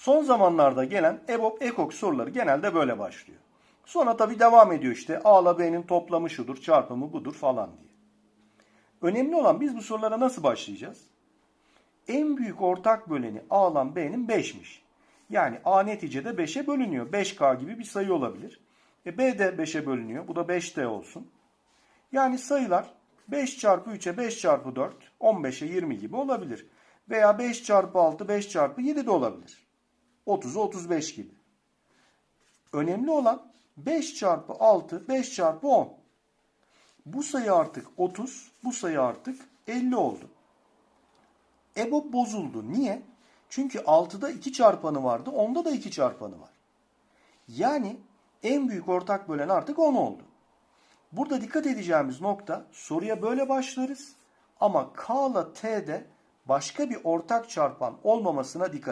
Son zamanlarda gelen EBOB, EKOK soruları genelde böyle başlıyor. Sonra tabii devam ediyor işte A ile B'nin toplamı şudur, çarpımı budur falan diye. Önemli olan biz bu sorulara nasıl başlayacağız? En büyük ortak böleni A ile B'nin 5'miş. Yani A neticede 5'e bölünüyor. 5K gibi bir sayı olabilir. E B de 5'e bölünüyor. Bu da 5D olsun. Yani sayılar 5 çarpı 3'e 5 çarpı 4, 15'e 20 gibi olabilir. Veya 5 çarpı 6, 5 çarpı 7 de olabilir. 30'a 35 gibi. Önemli olan 5 çarpı 6, 5 çarpı 10. Bu sayı artık 30, bu sayı artık 50 oldu. EBOB bozuldu. Niye? Çünkü 6'da 2 çarpanı vardı, 10'da da 2 çarpanı var. Yani en büyük ortak bölen artık 10 oldu. Burada dikkat edeceğimiz nokta soruya böyle başlarız ama K ile T'de başka bir ortak çarpan olmamasına dikkat